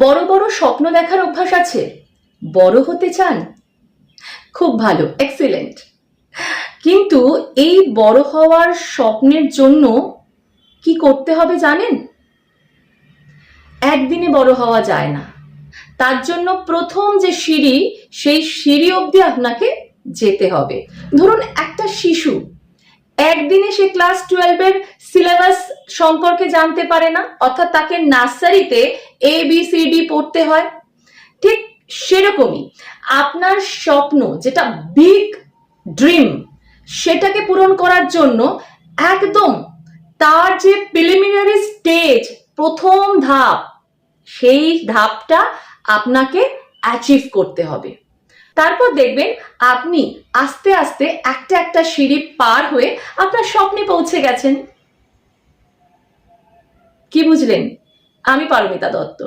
বড় বড় স্বপ্ন দেখার অভ্যাস আছে। বড় হতে চান? খুব ভালো এক্সিলেন্ট কিন্তু এই বড় হওয়ার স্বপ্নের জন্য কি করতে হবে জানেন? একদিনে বড় হওয়া যায় না। তার জন্য প্রথম যে সিঁড়ি, সেই সিঁড়ি অবধি আপনাকে যেতে হবে। ধরুন একটা শিশু একদিনে সে ক্লাস টুয়েলভের সিলেবাস সম্পর্কে জানতে পারে না, অর্থাৎ তাকে নার্সারিতে এ বি সি ডি পড়তে হয়। ঠিক সেরকমই আপনার স্বপ্ন, যেটা বিগ ড্রিম সেটাকে পূরণ করার জন্য একদম তার যে প্রিলিমিনারি স্টেজ প্রথম ধাপ, সেই ধাপটা আপনাকে অ্যাচিভ করতে হবে। তারপর দেখবেন আপনি আস্তে আস্তে একটা একটা সিঁড়ি পার হয়ে আপনার স্বপ্নে পৌঁছে গেছেন। কি বুঝলেন? আমি পারমিতা দত্ত।